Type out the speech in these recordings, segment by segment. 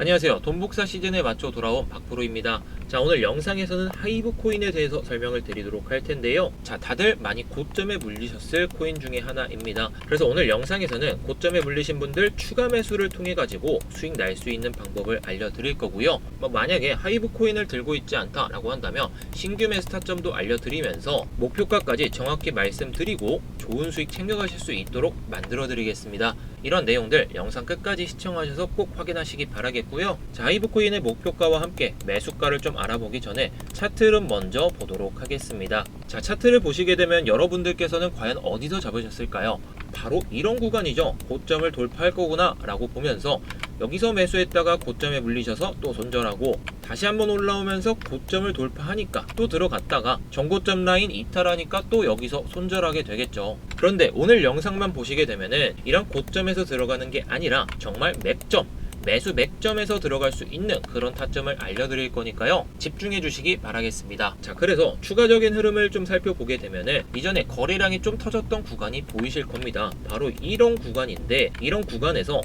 안녕하세요. 돈복사 시즌에 맞춰 돌아온 박프로입니다. 자, 오늘 영상에서는 하이브 코인에 대해서 설명을 드리도록 할 텐데요. 자, 다들 많이 고점에 물리셨을 코인 중에 하나입니다. 그래서 오늘 영상에서는 고점에 물리신 분들 추가 매수를 통해 가지고 수익 날 수 있는 방법을 알려드릴 거고요. 뭐 만약에 하이브 코인을 들고 있지 않다라고 한다면 신규 매수 타점도 알려드리면서 목표가까지 정확히 말씀드리고 좋은 수익 챙겨가실 수 있도록 만들어 드리겠습니다. 이런 내용들 영상 끝까지 시청하셔서 꼭 확인하시기 바라겠고요. 자, 하이브코인의 목표가와 함께 매수가를 좀 알아보기 전에 차트를 먼저 보도록 하겠습니다. 자, 차트를 보시게 되면 여러분들께서는 과연 어디서 잡으셨을까요? 바로 이런 구간이죠. 고점을 돌파할 거구나 라고 보면서 여기서 매수했다가 고점에 물리셔서 또 손절하고 다시 한번 올라오면서 고점을 돌파하니까 또 들어갔다가 정고점 라인 이탈하니까 또 여기서 손절하게 되겠죠. 그런데 오늘 영상만 보시게 되면은 이런 고점에서 들어가는 게 아니라 정말 맥점 매수 맥점에서 들어갈 수 있는 그런 타점을 알려드릴 거니까요. 집중해 주시기 바라겠습니다. 자, 그래서 추가적인 흐름을 좀 살펴보게 되면은 이전에 거래량이 좀 터졌던 구간이 보이실 겁니다. 바로 이런 구간인데 이런 구간에서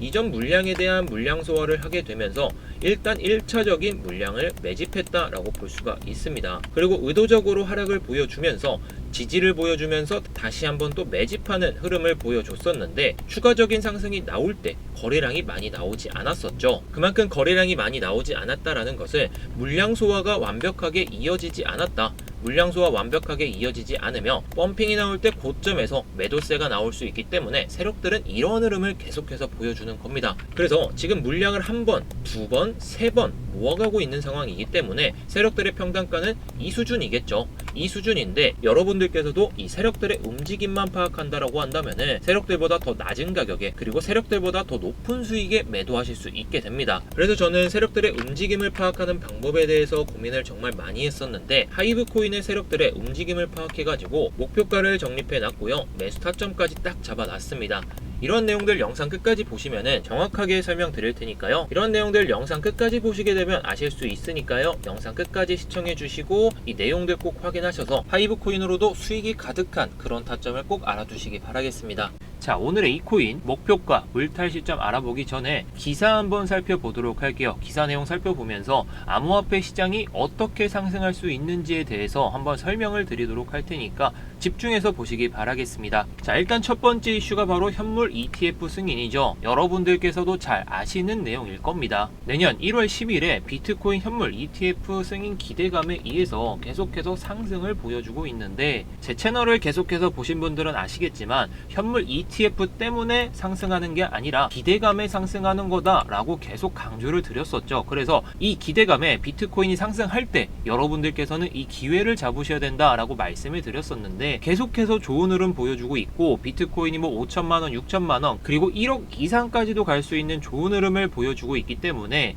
이전 물량에 대한 물량 소화를 하게 되면서 일단 1차적인 물량을 매집했다라고 볼 수가 있습니다. 그리고 의도적으로 하락을 보여주면서 지지를 보여주면서 다시 한번 또 매집하는 흐름을 보여줬었는데 추가적인 상승이 나올 때 거래량이 많이 나오지 않았었죠. 그만큼 거래량이 많이 나오지 않았다라는 것은 물량 소화가 완벽하게 이어지지 않았다. 물량 소화 완벽하게 이어지지 않으며 펌핑이 나올 때 고점에서 매도세가 나올 수 있기 때문에 세력들은 이런 흐름을 계속해서 보여주는 겁니다. 그래서 지금 물량을 한 번, 두 번, 세 번 모아가고 있는 상황이기 때문에 세력들의 평단가는 이 수준이겠죠. 이 수준인데 여러분들께서도 이 세력들의 움직임만 파악한다라고 한다면은 세력들보다 더 낮은 가격에 그리고 세력들보다 더 높은 수익에 매도하실 수 있게 됩니다. 그래서 저는 세력들의 움직임을 파악하는 방법에 대해서 고민을 정말 많이 했었는데 하이브 코인의 세력들의 움직임을 파악해가지고 목표가를 정립해 놨고요. 매수 타점까지 딱 잡아놨습니다. 이런 내용들 영상 끝까지 보시면은 정확하게 설명드릴 테니까요. 이런 내용들 영상 끝까지 보시게 되면 아실 수 있으니까요. 영상 끝까지 시청해 주시고 이 내용들 꼭 확인하셔서 하이브 코인으로도 수익이 가득한 그런 타점을 꼭 알아두시기 바라겠습니다. 자, 오늘의 이 코인 목표가 물탈 시점 알아보기 전에 기사 한번 살펴보도록 할게요. 기사 내용 살펴보면서 암호화폐 시장이 어떻게 상승할 수 있는지에 대해서 한번 설명을 드리도록 할 테니까 집중해서 보시기 바라겠습니다. 자, 일단 첫 번째 이슈가 바로 현물 ETF 승인이죠. 여러분들께서도 잘 아시는 내용일 겁니다. 내년 1월 10일에 비트코인 현물 ETF 승인 기대감에 의해서 계속해서 상승을 보여주고 있는데 제 채널을 계속해서 보신 분들은 아시겠지만 현물 ETF 때문에 상승하는 게 아니라 기대감에 상승하는 거다라고 계속 강조를 드렸었죠. 그래서 이 기대감에 비트코인이 상승할 때 여러분들께서는 이 기회를 잡으셔야 된다라고 말씀을 드렸었는데 계속해서 좋은 흐름 보여주고 있고 비트코인이 뭐 5천만 원, 6천만 원 그리고 1억 이상까지도 갈 수 있는 좋은 흐름을 보여주고 있기 때문에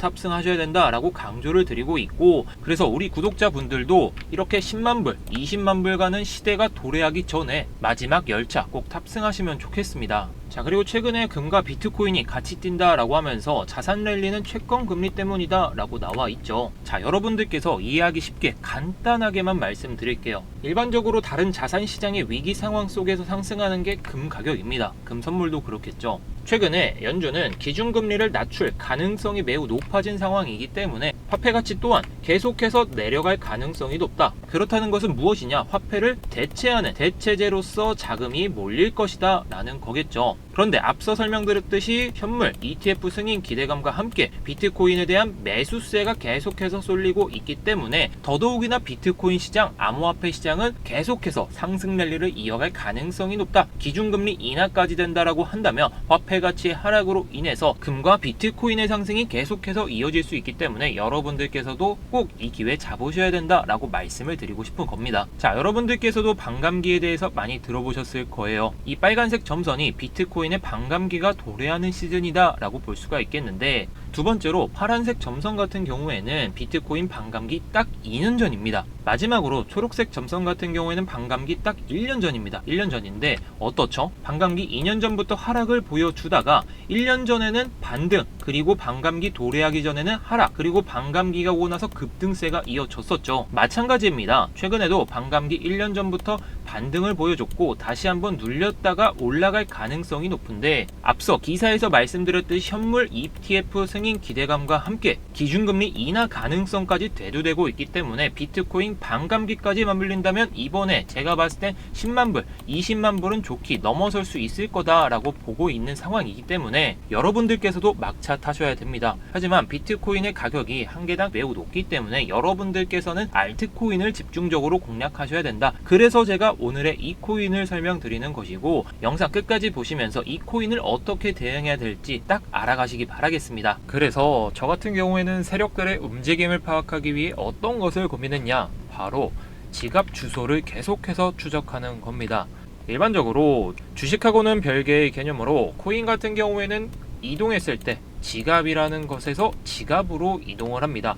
탑승하셔야 된다라고 강조를 드리고 있고 그래서 우리 구독자분들도 이렇게 10만 불, 20만 불 가는 시대가 도래하기 전에 마지막 열차 꼭 탑승하시면 좋겠습니다. 자 그리고 최근에 금과 비트코인이 같이 뛴다 라고 하면서 자산 랠리는 채권 금리 때문이다 라고 나와 있죠. 자 여러분들께서 이해하기 쉽게 간단하게만 말씀드릴게요. 일반적으로 다른 자산 시장의 위기 상황 속에서 상승하는 게 금 가격입니다. 금 선물도 그렇겠죠. 최근에 연준은 기준금리를 낮출 가능성이 매우 높아진 상황이기 때문에 화폐 가치 또한 계속해서 내려갈 가능성이 높다. 그렇다는 것은 무엇이냐? 화폐를 대체하는 대체제로서 자금이 몰릴 것이다 라는 거겠죠. 그런데 앞서 설명드렸듯이 현물, ETF 승인 기대감과 함께 비트코인에 대한 매수세가 계속해서 쏠리고 있기 때문에 더더욱이나 비트코인 시장, 암호화폐 시장은 계속해서 상승 랠리를 이어갈 가능성이 높다. 기준금리 인하까지 된다라고 한다면 화폐 가치의 하락으로 인해서 금과 비트코인의 상승이 계속해서 이어질 수 있기 때문에 여러분들께서도 꼭 이 기회 잡으셔야 된다라고 말씀을 드리고 싶은 겁니다. 자, 여러분들께서도 반감기에 대해서 많이 들어보셨을 거예요. 이 빨간색 점선이 비트 코인의 반감기가 도래하는 시즌이다 라고 볼 수가 있겠는데 두 번째로 파란색 점선 같은 경우에는 비트코인 반감기 딱 2년 전입니다. 마지막으로 초록색 점선 같은 경우에는 반감기 딱 1년 전입니다. 1년 전인데 어떻죠? 반감기 2년 전부터 하락을 보여주다가 1년 전에는 반등 그리고 반감기 도래하기 전에는 하락 그리고 반감기가 오고 나서 급등세가 이어졌었죠. 마찬가지입니다. 최근에도 반감기 1년 전부터 반등을 보여줬고 다시 한번 눌렸다가 올라갈 가능성이 높은데 앞서 기사에서 말씀드렸듯이 현물 ETF 승인 기대감과 함께 기준금리 인하 가능성까지 대두되고 있기 때문에 비트코인 반감기까지 맞물린다면 이번에 제가 봤을 땐 10만 불, 20만 불은 좋게 넘어설 수 있을 거다라고 보고 있는 상황이기 때문에 여러분들께서도 막차 타셔야 됩니다. 하지만 비트코인의 가격이 한 개당 매우 높기 때문에 여러분들께서는 알트코인을 집중적으로 공략하셔야 된다. 그래서 제가 오늘의 이 코인을 설명드리는 것이고 영상 끝까지 보시면서 이 코인을 어떻게 대응해야 될지 딱 알아가시기 바라겠습니다. 그래서 저 같은 경우에는 세력들의 움직임을 파악하기 위해 어떤 것을 고민했냐? 바로 지갑 주소를 계속해서 추적하는 겁니다. 일반적으로 주식하고는 별개의 개념으로 코인 같은 경우에는 이동했을 때 지갑이라는 것에서 지갑으로 이동을 합니다.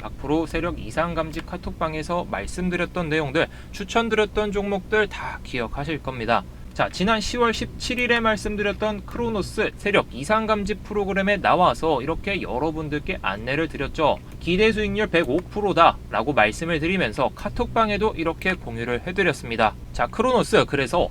박프로 세력 이상 감지 카톡방에서 말씀드렸던 내용들, 추천드렸던 종목들 다 기억하실 겁니다. 자, 지난 10월 17일에 말씀드렸던 크로노스 세력 이상 감지 프로그램에 나와서 이렇게 여러분들께 안내를 드렸죠. 기대 수익률 105%다 라고 말씀을 드리면서 카톡방에도 이렇게 공유를 해드렸습니다. 자, 크로노스 그래서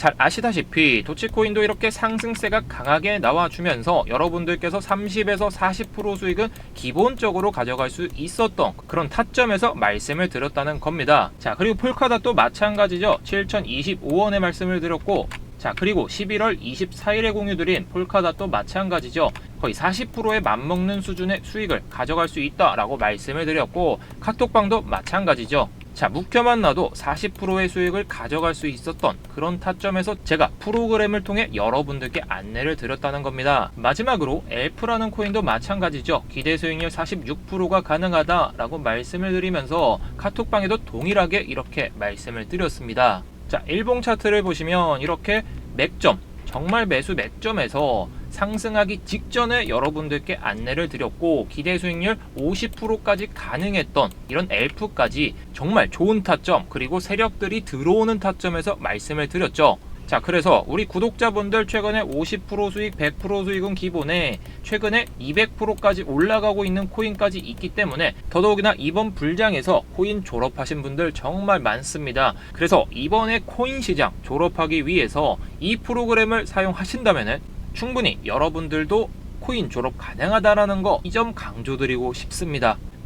잘 아시다시피 도치코인도 이렇게 상승세가 강하게 나와주면서 여러분들께서 30에서 40% 수익은 기본적으로 가져갈 수 있었던 그런 타점에서 말씀을 드렸다는 겁니다. 자 그리고 폴카닷도 마찬가지죠. 7,025원에 말씀을 드렸고 자 그리고 11월 24일에 공유드린 폴카닷도 마찬가지죠. 거의 40%에 맞먹는 수준의 수익을 가져갈 수 있다라고 말씀을 드렸고 카톡방도 마찬가지죠. 자, 묵혀만 놔도 40%의 수익을 가져갈 수 있었던 그런 타점에서 제가 프로그램을 통해 여러분들께 안내를 드렸다는 겁니다. 마지막으로 엘프라는 코인도 마찬가지죠. 기대 수익률 46%가 가능하다라고 말씀을 드리면서 카톡방에도 동일하게 이렇게 말씀을 드렸습니다. 자, 일봉 차트를 보시면 이렇게 맥점, 정말 매수 맥점에서 상승하기 직전에 여러분들께 안내를 드렸고 기대 수익률 50%까지 가능했던 이런 엘프까지 정말 좋은 타점 그리고 세력들이 들어오는 타점에서 말씀을 드렸죠. 자, 그래서 우리 구독자분들 최근에 50% 수익, 100% 수익은 기본에 최근에 200%까지 올라가고 있는 코인까지 있기 때문에 더더욱이나 이번 불장에서 코인 졸업하신 분들 정말 많습니다. 그래서 이번에 코인 시장 졸업하기 위해서 이 프로그램을 사용하신다면 충분히 여러분들도 코인 졸업 가능하다라는 거 이 점 강조드리고 싶습니다.